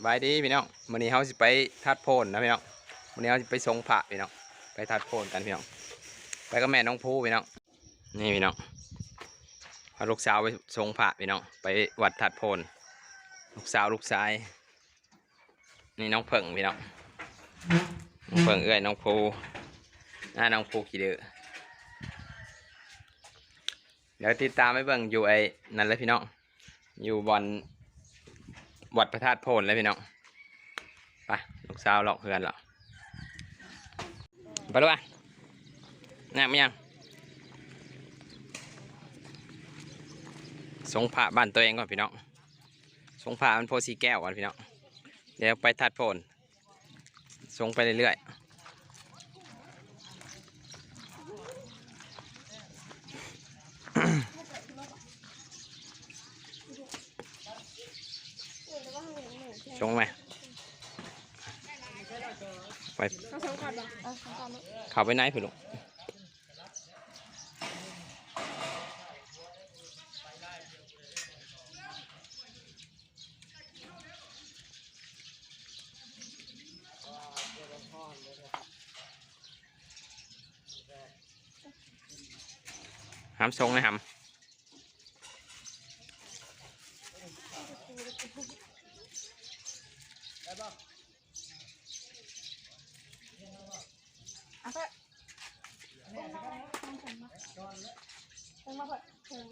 สบายดีพี่น้องวันนี้เขาสิไปทัดโพนนะพี่น้องวันนี้เขาสิไปสงพระพี่น้องไปทัดโพนกันพี่น้องไปกับแม่น้องภูพี่น้องนี่พี่น้องพาลูกสาวไปสงพระพี่น้องไปวัดทัดโพนลูกสาวลูกชาย นี่น้องเพิ่งพี่น้องน้องเพิ่งเอ้ยน้องภูน่าน้องภูขี่เดือเดี๋ยวติดตามไปเบิ่งอยู่ไอ้นั่นเลยพี่น้องอยู่บอล วัดพระธาตุโพนเลยพี่น้องไปลูกสาวหลอกเพื่อนเหรอไปด้วยะแน่ไม่ยังสงผ่าบ้านตัวเองก่อนพี่น้องสงผ่ามันโพสีแก้วก่อนพี่น้องเดี๋ยวไปทัดโพนสงไปเรื่อยๆ สงไหมไปเอาสองก่อนบ่เอาสองก่อนลูกเข้าไปไหนพี่ลูกห้ามทรงนะหาม เอาเถอะเอามาเลยเอามาเถอะเอามาเถอะถึง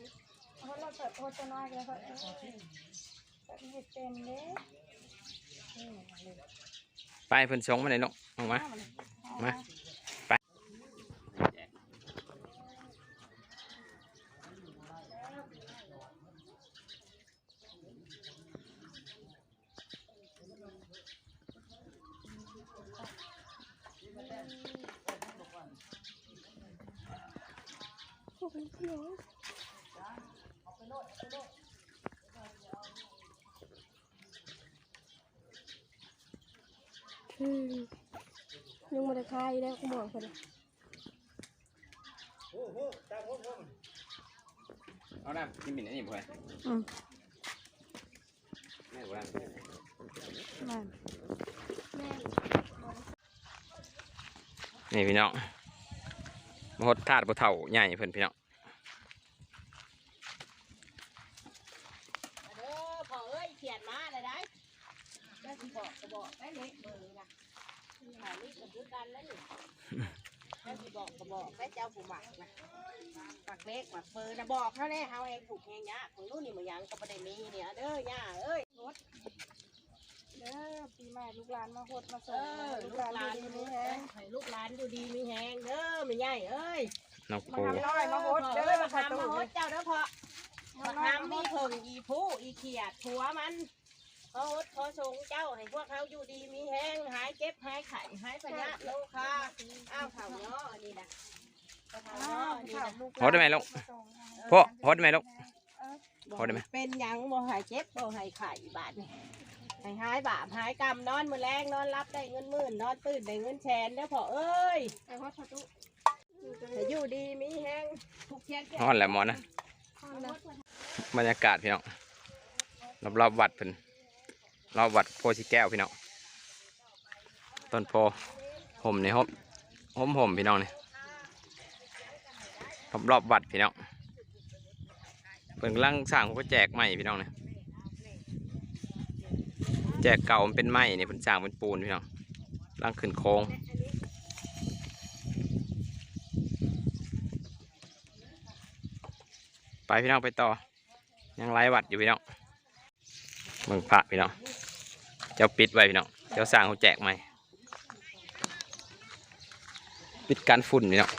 เอาเราเปิดโทรน้อยเลยเถอะเออเปิดเห็ดเต็มเลยไปเพิ่นชงมาเลยลูกออกมามา ไป โอ้โหเดี๋ยวอืมยังไม่ได้ คายเลยคุณหมอคนนี้เอาน้ำกินบินอันนี้บ่ค่อยอืมแม่บ่ได้นั่นแม่นี่พี่น้องมหดธาตุบ่เท่าใหญ่เพิ่นพี่น้องเด้อพ่อเอ้ยเขียนมาเลยได้ได้สิบอกก็บอกได้เล็กเบอร์นะ หมายนี้ก็คือกันแล้วนี่ได้สิบอกก็บอกได้เจ้าผู้หมักนะหมักเล็กหมักเบอร์นะบอกเขาแน่เฮาเองถูกแหงยากของนู้นนี่มันยังก็บ่ได้มีเนี่ยเด้อย่าเอ้ยเด้อปีใหม่ลูกหลานมาโหดมาเอส่งอลูลูกกหลานหลานดีดูๆดีนี่แฮฮะงให้ลูกหลานอยู่ดีมีแหงเด้อไม่ใหญ่เอ้ยน้องมาภูทำน้อยมาโหดเด้อมาค่ะทำตู้มาโหดเจ้าเด้อพ่อมามาทำทำมีเพิ่งอีผู้อีเขียดผัวมันเขาโหดขอส่งเจ้าให้พวกเขาอยู่ดีมีแห้งหายเจ็บหายไข้หายพยาธิโลคาอ้าวเข่าเนาะอันนี้นะเข่าอ้าเนาะวอันนี้ข่าวนะลูกโหดได้ไหมลูกมาส่งให้พ่อโหดได้ไหมลูกบ่โหดได้ไหมเป็นหยังบ่หายเจ็บบ่หายไข้บาดนี่ให้หายบาปหายกรรมนอนมื้อแรงนอนรับได้เงินหมื่นนอนตื่นได้เงินแสนเด้อพ่อเอ้ยไปโหดค่ะตู้ให้อยู่ดีมีแห้งทุกเทียนแก่ฮ้อนแหละหมอนะข้าวแล้วบรรยากาศพี่น้องรอบๆวัดเพิ่น เรอบวัดโพสีแก้วพี่น้องต้นโพห่มนี่ห่มห่มห่มพี่น้องเนี่ยรอบวัดพี่น้องเพิ่นกำลังสร้างเขาก็แจกใหม่พี่น้องเนี่ยแจกเก่ามันเป็นไม้นี่เพิ่นสร้างเป็นปูนพี่น้องกำลังขึ้นโค้งไปพี่น้องไปต่อยังไล่วัดอยู่พี่น้อง เมืองพระพี่น้อง เจ้าปิดไว้พี่น้อง เจ้าสร้างเขาแจกใหม่ปิดการฝุ่นพี่น้อง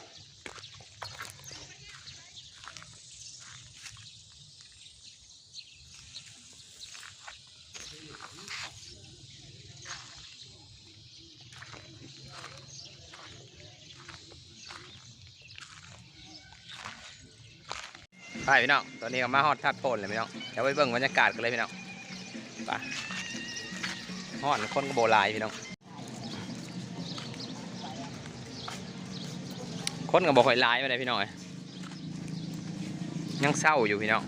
ไปพี่น้อง ตอนนี้ก็มาฮอดทัดโพนเลยพี่น้อง เดี๋ยวไปเบิ่งบรรยากาศกันเลยพี่น้อง ไปฮอดคนก็โบหลายพี่น้อง คนก็บอกค่อยหลายไปเลยพี่น้องยยังเศร้าอยู่พี่น้อง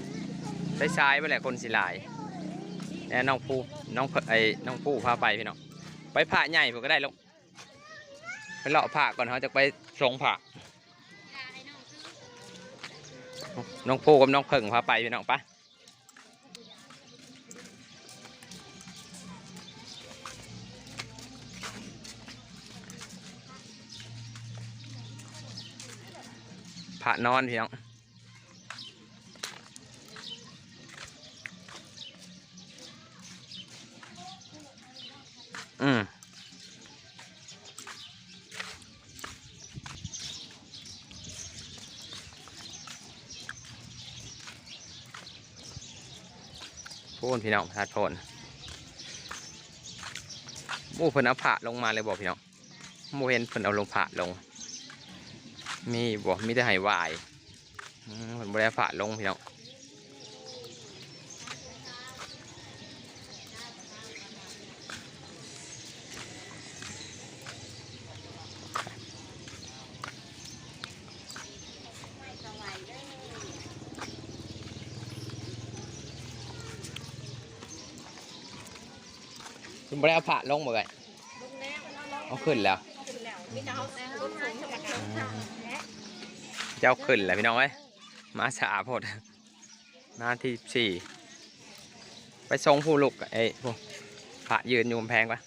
ใช้ซ้ายไปแหละคนสิหลายแน่น้องภูน้องไอ้น้องผู้พาไปพี่น้อง ไปผ่าใหญ่ผมก็ได้ลูกไปเลาะผ่าก่อนเขาจะไปทรงผ่าน้องผู้กับน้องเพิ่งพาไปพี่น้องปะ ผ่านอนพี่น้องอืมโพนพี่น้องทัดโพนมู่เพิ่นเอาผ่าลงมาเลยบอกพี่น้องหมู่เห็นเพิ่นเอาลงผ่าลง มีบอกมีแต่ไหวายอืมเพิ่นบ่ได้เอาลงพี่น้องคุณบ่ได้เอาลงมาเลยเราลอาขึ้นแล้ว ขึ้นแล้วมีแต่เอง เจ้าขึ้นแล้วพี่น้องเอ้ยมาสาพดหน้าที่สี่ไปทรงผู้ลูกไอ้พวกพระยืนอยู่กำแพงปะ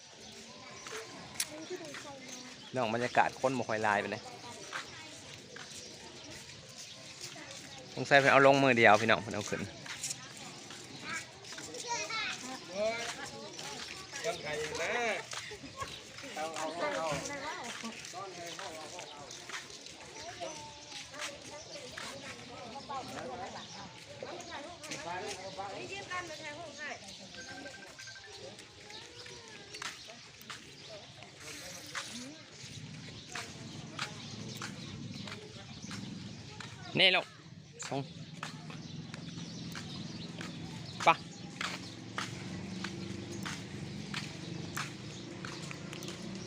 น้องบรรยากาศค้นบ่ค่อยลายไปเลยสงสัยเพิ่นเอาลงมือเดียวพี่น้องเพิ่นเอาขึ้น นี่ลูกส่งปะ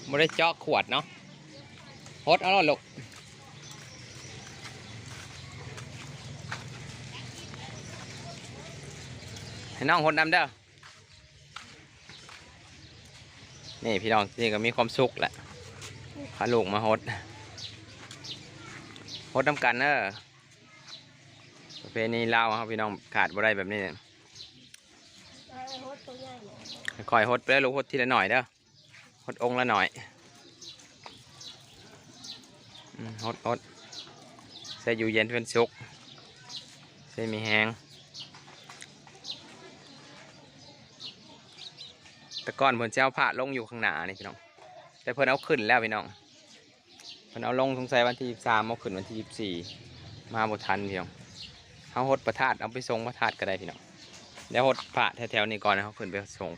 ไม่ได้เจาะขวดเนาะฮดเอาและลูกให้น้องฮดน้ำเด้อนี่พี่น้องนี่ก็มีความสุขแหละพาลูกมาฮดโคตรน้ำกันเนอะ ประเพณีลาวครับพี่น้องขาดบ่ได้แบบนี้เอาไอ้โฮสตัวใหญ่เนี่ยคอยฮดไปแล้วลูกฮดทีละหน่อยเด้อฮดองค์ละหน่อยอืมฮดฮดใส่อยู่เย็นเป็นสุกใส่มีแหงแต่ก่อนเพิ่นจะเอาผ้าลงอยู่ข้างหน้านี่พี่น้อง แต่เพิ่นเอาขึ้นแล้วพี่น้อง เพิ่นเอาลงสงสัยวันที่ยี่สามเอาขึ้นวันที่ยี่สี่มาบ่ทันพี่น้อง เขาหดประทาดเอาไปส่งประทาดก็ได้พี่น้องเดี๋ยวหดพระแถวๆนี้ก่อนนะเขาขึ้นไปส่ง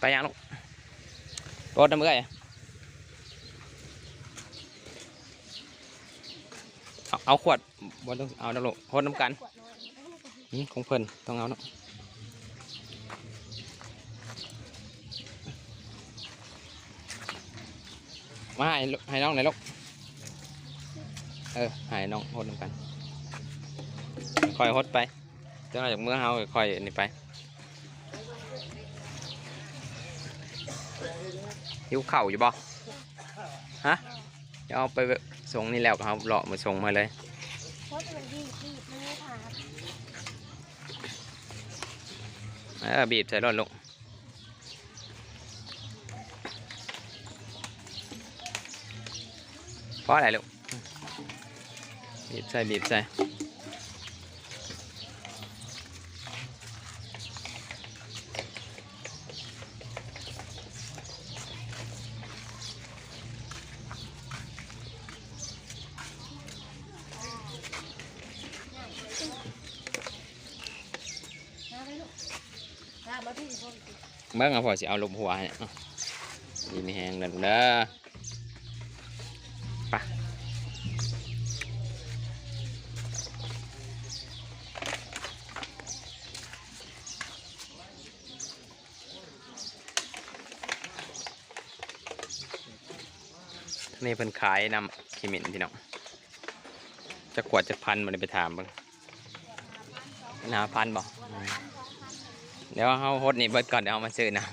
ไปยังลูกรถน้ำเมื่อยเอาขวดบนต้องเอานะลูกหดน้ำกันขวดน้อยอืมของเพิ่นต้องเอาเนาะมาให้ให้น้องหน่อยลูกเออให้น้องหดน้ำกัน คอยหดไปเจ้าหน้าจากเมื่อเฮาคอยนี่ไปหิวเข่าอยู่บ่ฮะเดี๋ยวเอาไปส่งนี่แล้วครับเลาะมาส่งมาเลยโฮสมันดีดีมันไม่ผ่านเออบีบใส่รถลูกเพราะอะไรลูกบีบใส่บีบใส่ เบิ่งเอาพอสิเอาลมหัวให้เอาดีไม่แห้งเลยลูกเด้อไปนี่เพิ่นขายนำขีมินพี่น้องจะกวดจะพันมันไปถามบ้างหาพันบ่อืม เดี๋ยวเขาฮดนี่เบิดก่อนเดี๋ยวเอามาซื้อนะ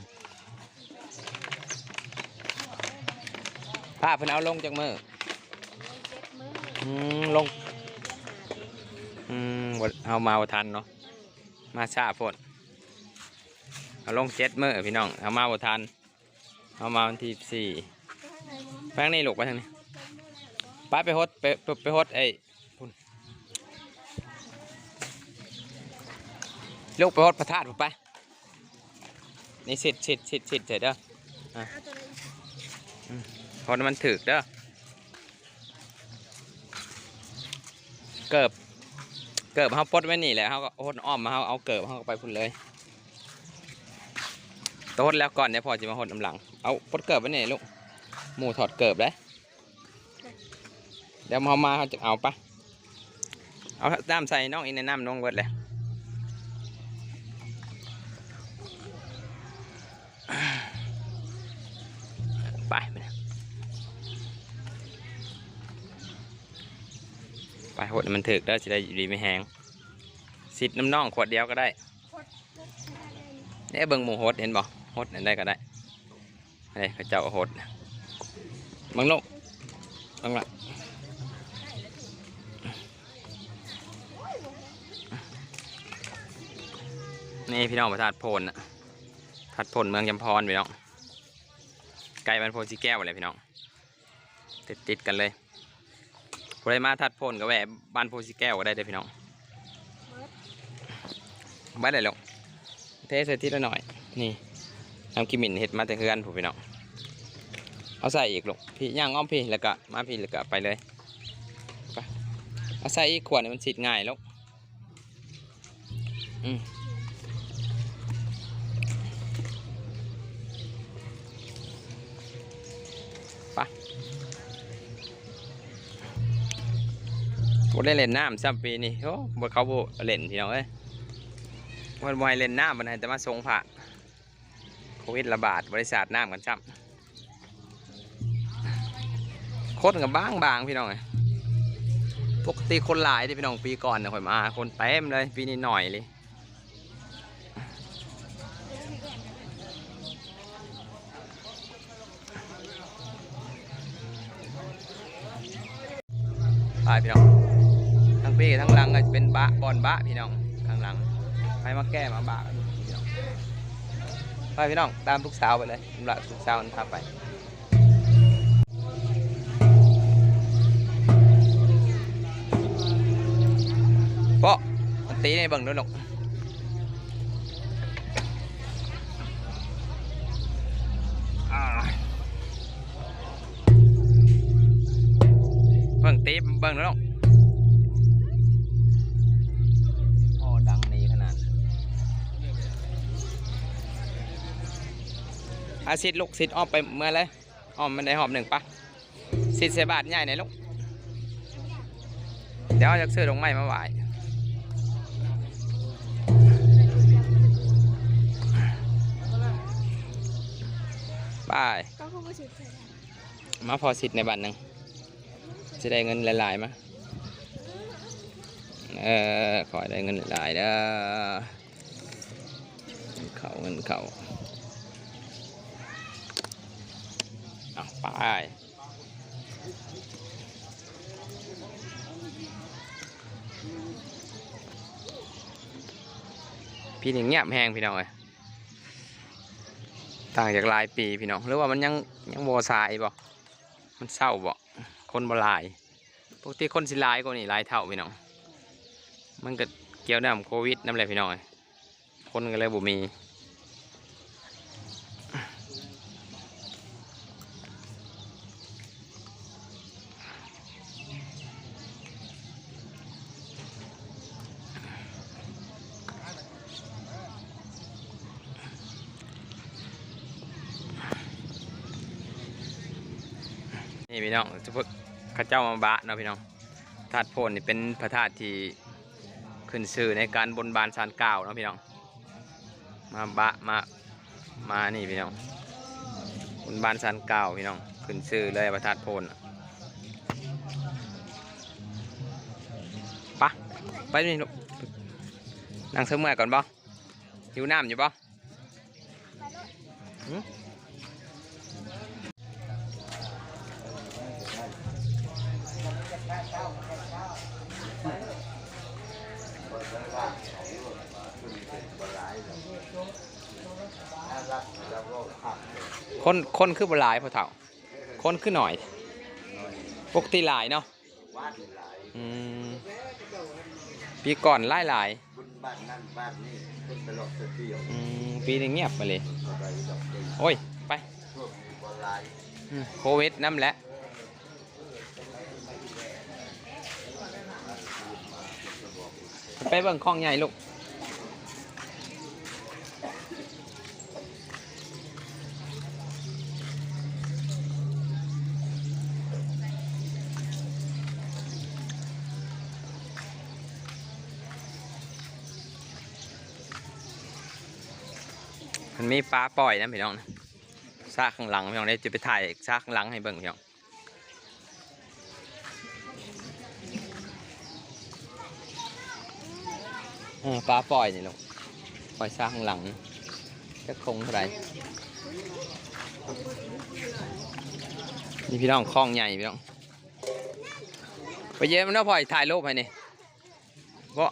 ผ้าเพิ่นเอาลงจากมืออืมลงอืมเอามาทันเนาะมาช้าโพดเอาลงเจ็ดมือพี่น้องเอามาบทันเอามาวันที่สี่ข้งนี่ลูกไปทางนี้ไปไปฮดไปไปไปฮดไอ้ลูกไปฮดพระธาตุไป นี่สิดสิดสิดสิดเสร็จเด้อเอาตัวนี้ฮดให้มันถึกเด้อเกิบเกิบเขาปลดไว้นี่แหละเขาก็ฮดอ้อมมาเขาเอาเกิบเขาก็ไปพุ่นเลยแตัวฮดแล้วก่อนเดี๋ยวพอจะมาฮดน้ำหลัง เอาปลดเกิบไว้นี่ลูกหมูถอดเกิบเลยเดี๋ยวเขามาเขาจะเอาปะเอาน้ำใส่น้องอีกในน้ำน้องเบิดเลย ไปไปนะไปหดให้มันถึกแล้วจะได้อยู่ดีไม่แห้งสิดน้ำน่องขวดเดียวก็ได้พดพดใช้ได้เลยเนี่ยเบิ่งหมูหดเห็นบ่หดอันใดก็ได้เฮ้ยเขาเจ้าหดบังลงบังละนี่พี่น้องประทาดโพนน่ะทัดโพนเมืองยำพรพี่น้อง ไกลบ้านโพนสีแก้วเลยพี่น้อง ติดติดกันเลยผู้ใดมาทัดโพนก็แหวบ้านโพสีแก้วก็ได้เด้พี่น้องบ้านไหนลูกเทใส่ทีละหน่อย นี่น้ำกิมมินเห็ดมาแต่เฮือนผมพี่น้อง เอาใส่อีกลูกพี่ย่างอ้อมพี่แล้วก็มาพี่แล้วก็ไปเลยไปเอาใส่อีกขวดมันสิดง่ายลูกอืม บ่ได้เล่นน้ำซ้ำปีนี่โอ้บ่เขาบ่เล่นพี่น้องเอ้ยวันวายเล่นน้ำมันไหนแต่มาทรงผ่าโควิดระบาดบริษัทน้ำกันจ้ำโคนกับบางบางพี่น้องเอ้ยปกติคนหลายที่พี่น้องปีก่อนเนี่ยข่อยมา คนเต็มเลยปีนี้หน่อยเลยไปพี่น้อง ปีทั้งหลังก็จะเป็นบะบอนบะพี่น้องข้างหลังไปมาแก้มาบากกันดูพี่น้องไปพี่น้องตามลูกสาวไปเลยสำหรับลูกสาวมันพาไปโปะมันตีในเบิ่งด้วยลูกอ่าเบิ่งตีเบิ่งด้วยลูกโอ้ อาซิดลูกซิดอ้อมไปเมื่อเลยอ้อมมันได้หอมหนึ่งปะซิดเสบาทใหญ่ไหนลูกเดี๋ยวจากซื้อลงไม้มาไหวบายก็คือผู้สิทธิ์ใส่ได้มาพอสิทธิ์ในบัตรหนึ่งจะได้เงินหลายๆมาเออขอได้เงินหลายๆเด้อเขาเงินเขา อาไปพี่นี่เงียบแห้งพี่น้องเอ้ยต่างจากลายปีพี่น้องหรือว่ามันยังยังโบสายบ่มันเศร้าบ่คนบ่หลายปกติคนสิลายกว่านี่ลายเท่าพี่น้องมันก็เกี่ยวกับโควิดนั่นแหละพี่น้องเอ้ยคนก็เลยบ่มี นี่พี่น้องจะพวกข้าเจ้ามาบะเนาะพี่น้องธาตุโพนนี่เป็นพระธาตุที่ขึ้นชื่อในการบนบานสารกล่าวเนาะพี่น้อง มาบะมามานี่พี่น้องบนบานสารกล่าวพี่น้องขึ้นชื่อเลยพระธาตุโพนน่ะไปะไปนี่ลูกนั่งเสมอก่อนบ่หิวน้ำอยู่ปะ ไปโลด หืม คนคนคือบหลายพอเฒ่า คนคือหน่อยปกติหลายเนาะอืมปีก่อนหลายหลายบ้านนั่นบ้านนี่เป็นตลอดเที่ยวอืมปีนี้เงียบไปเลย โอ้ย ไปโควิดน้ำแหละไปเบิ่งคลองใหญ่ลูก มีปลาปล่อยนะพี่น้องนะซากข้างหลังพี่น้องเดี๋ยวจะไปถ่ายซากข้างหลังให้เบิ่งพี่น้องปลาปล่อยนี่ลูกปล่อยซากข้างหลังจะคงเท่าไหร่นี่พี่น้องคลองใหญ่พี่น้องไปเย็นมันต้องปล่อยถ่ายรูปให้นี่เพราะ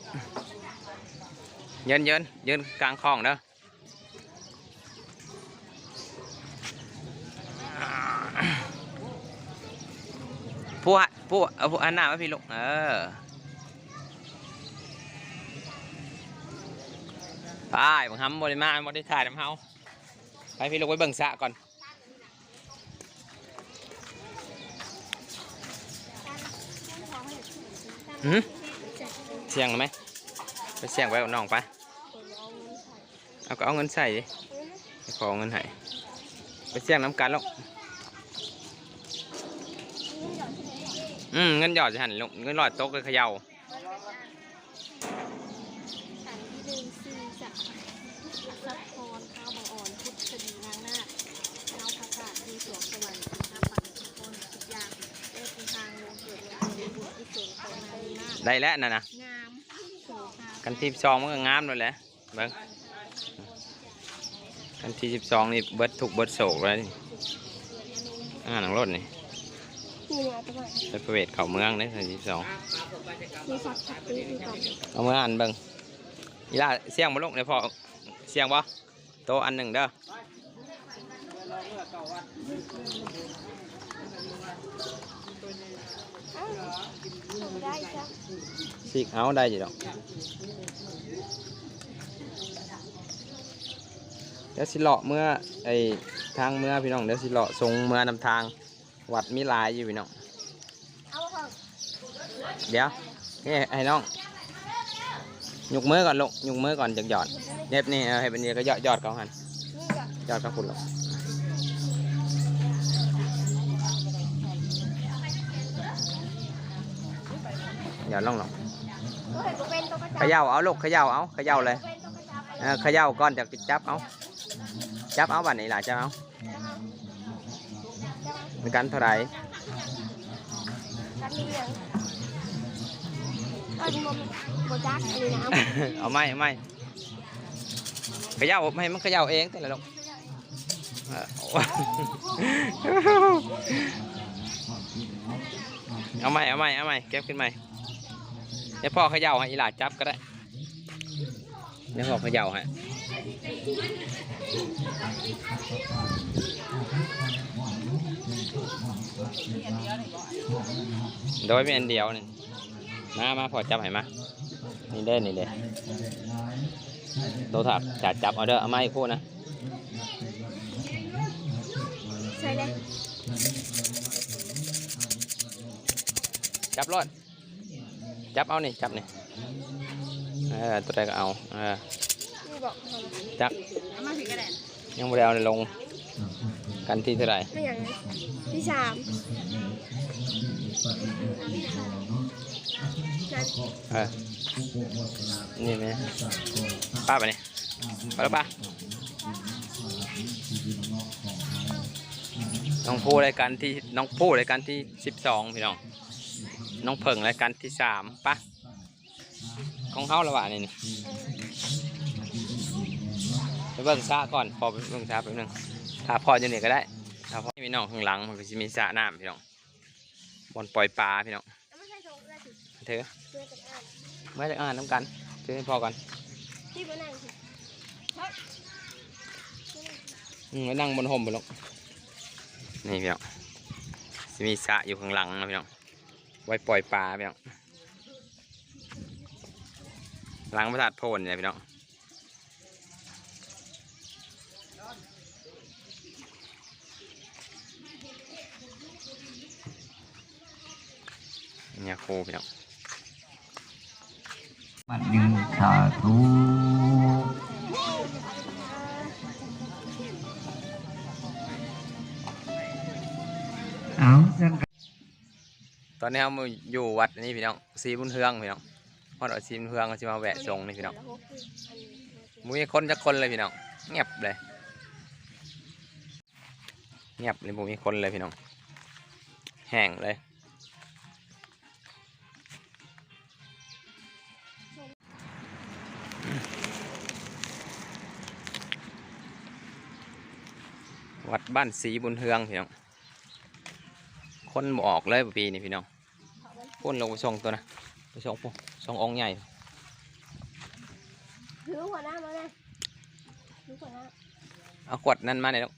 เยินเยินเยินกลางคลองเด้อ ผู้ฮะผู้เอาผู้อันหน้าไว้พี่ลูกเออไปบังคับบริมาบริถ่ายน้ำเฮาไปพี่ลูกไว้เบิ่งสระก่อนหืมเสียงไหมไปเสียงไว้กับน้องไปเอาก็เอาเงินใส่ดิไปขอเงินให้ไปเสียงน้ำกันลูก อืมเงินหยอดจะหันลงเงินหลอดโต๊ะก็เขย่าสันที่หนึ่งสี่จากซับพรข้าวบางอ่อนพุทธดีนางนาเงาพระศาสตร์ดีสวงสวรรค์สินค้าปันทุกคนทุกอย่างได้เป็นทางลงเกิดลงเกิดบุญกุศลของนางนาคได้แล้วนะนะงามโสภากันที่สองมันก็งามเลยแหละเบิ้งกันที่สิบสองนี่เบิดถูกเบิดโศกเลยอ่าหนังรถนี่ นี่เนี่ยตัวไหนไปประเวทเขาเมืองนี่กันที่สิบสองมีสักขัดตีคือกันเอามืออ่านเบิ้งอีล่าเสียงมาลงเลยพอเสียงบ่โตะอันหนึ่งเด้ออ้าวไม่ได้จ้ะสิเอาได้อยู่ดอกเดี๋ยวสิเลาะเมื่อไอทางเมื่อพี่น้องเดี๋ยวสิเลาะทรงเมื่อนำทาง วัดมีหลายอยู่พี่น้องเอาเถอะเดี๋ยวนี่ให้น้องยกมือก่อนลูกยกมือก่อนจากหยอดเน็บนี่เออให้เป็นเนียก็หยอดหยอดเขาหันนี่ก่อนหยอดเขาคุณลูกหยอดลงหรอกก็เห็นตัวเป็นตัวกระเขย่าเอาลูกเขย่าเอาเขย่าเลยเป็นตัวกระจับไปเออเขย่าก่อนจากจับเอาจับเอาบัดนี้ล่ะจับเอา เป็นกันเท่าไหร่กันมีอย่างอันนี้มันโบจักอันนี้นะเอาไม่เอาไม่เขย่าให้มันเขย่าเองแต่ละลูกเออเอาไม่เอาไม่เอาไม่เก็บขึ้นใหม่เดี๋ยวพ่อเขย่าให้อีหลาจับก็ได้เดี๋ยวพ่อเขย่าให้ โดยเป็นอันเดียวนี่มามาพอจับให้มานี่เด้นี่เด้โตถักจัดจับเอาเด้อเอามาอีกคู่นะใช่เลยจับรถจับเอานี่จับนี่เออตัวใดก็เอาเออนี่บอกเขาเลยจักเอามาสิกระแดนยังไม่ได้เอาเลยลง กันที่เท่าไหร่ไม่อย่างนี้ที่สามนั่นเออนี่ไหมป้าไปนี่ไปแล้วป้าน้องผู้รายการที่น้องผู้รายการที่สิบสองพี่น้อง น้องเพิ่งรายการที่สามป้าของเขาละวะนี่นี่เบิ่งซะก่อน พอไปเบิ่งซะแป๊บนึง ถ้าพออยู่นี่ก็ได้ถ้าพอมีน้องข้างหลังมันก็จะมีสระน้ำพี่น้องบอนปล่อยปลาพี่น้องไม่ใช่โชว์ได้สิเธอเพื่อจะไม่ได้อ่านน้ำกันเธอให้พอก่อนที่มานั่งสิอืมนั่งบนห่มบนลงนี่พี่น้องจะมีสระอยู่ข้างหลังนะพี่น้องไว้ปล่อยปลาพี่น้องหลังพระธาตุโพนเนี่ยพี่น้อง เนี่ยโคพี่น้องบัดนี้สาธุเอาจังตอนนี้เรามาอยู่วัดนี่พี่น้องสีบุญเฮืองพี่น้องพอเราสีบุญเฮืองเราจะมาแวะชงนี่พี่น้องมุ้ยคนจะคนเลยพี่น้องเงียบเลยเงียบเลยมุมีคนเลยพี่น้องแห้งเลย วัดบ้านสีบุญเฮืองพี่น้อง คนบออกเลยปีนี้พี่น้องพ่นลงไปส่งตัวนะไปส่งปุ๊ส่งองค์ใหญ่ถือหัวหน้ามาเลยถือหัวหน้าเอาขวดนั่นมาหน่อยลูก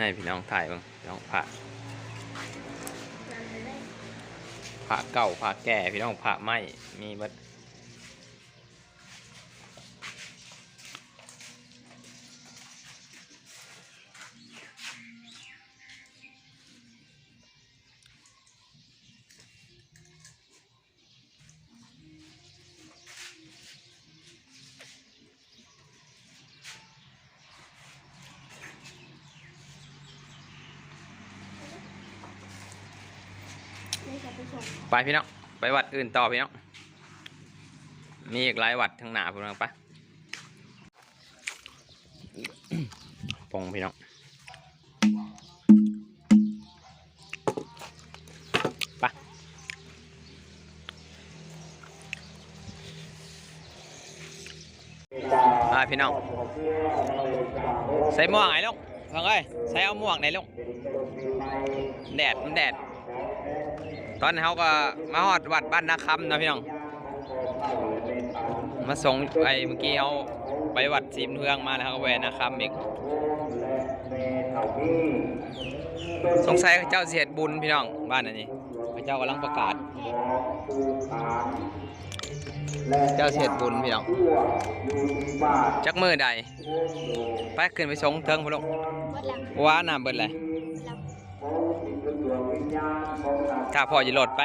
ให้พี่น้องถ่ายบ้างพี่น้องผ่าผ่าเก่าผ่าแก่พี่น้องผ่าไหมมีบัด ไปพี่น้องไปวัดอื่นต่อพี่น้องมีอีกหลายวัดทางหนาพี่น้องไปปงพี่น้องไปมาพี่น้องใส่หมวกไหนลูกฟังเอ้ยใส่เอาหมวกไหนลูกแดดมันแดด ตอนนี้เขาก็มาฮอดวัดบ้านนาคำนะพี่น้อง มาส่งไอ้เมื่อกี้เขาไปวัดสีมเทืองมาแล้วเขาก็แวะนาคำอีก สงสัยเขาเจ้าเสียดบุญพี่น้องบ้านอันนี้เขาเจ้ากำลังประกาศ เจ้าเสียดบุญพี่น้อง จักมือใดไปขึ้นไปส่งเทิงพี่น้องเมื่อหลังว้าน้ำเบิดเลยหลัง ถ้าพอจะโหลดไป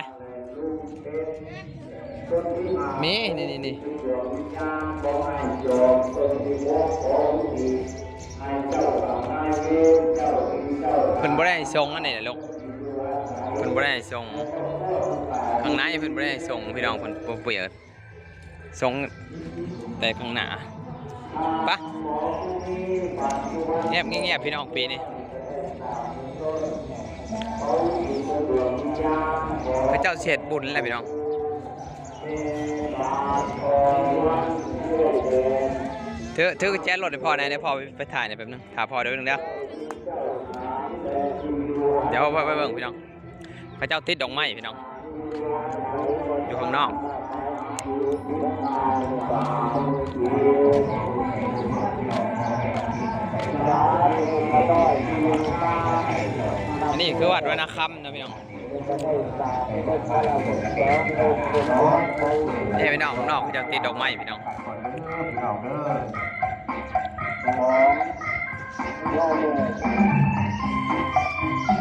มีนี่นี่นี่เพิ่นบ่ได้ให้ส่งอันนี้แหละลูกเพิ่นบ่ได้ให้ส่งข้างในเพิ่นบ่ได้ให้ส่งพี่น้องเพิ่นบ่เปิดส่งแต่ข้างหน้าปะเงียบเงียบพี่น้องปีนี้ พระเจ้าเสียดบุญแหละพี่น้องถือถือกุญแจรถให้พ่อหนะเดี๋ยวพ่อไปถ่ายหน่อยแป๊บนึงถ่ายพ่อเดี๋ยวนึงเดี๋ยวเดี๋ยวไปไปเบิ่งพี่น้องพระเจ้าติดดอกไม้พี่น้องอยู่ข้างนอก อันนี้คือวัดวรรณคำนะพี่น้องนี่พี่น้องนอกพระเจ้าติดดอกไม้พี่น้องเอาเด้อ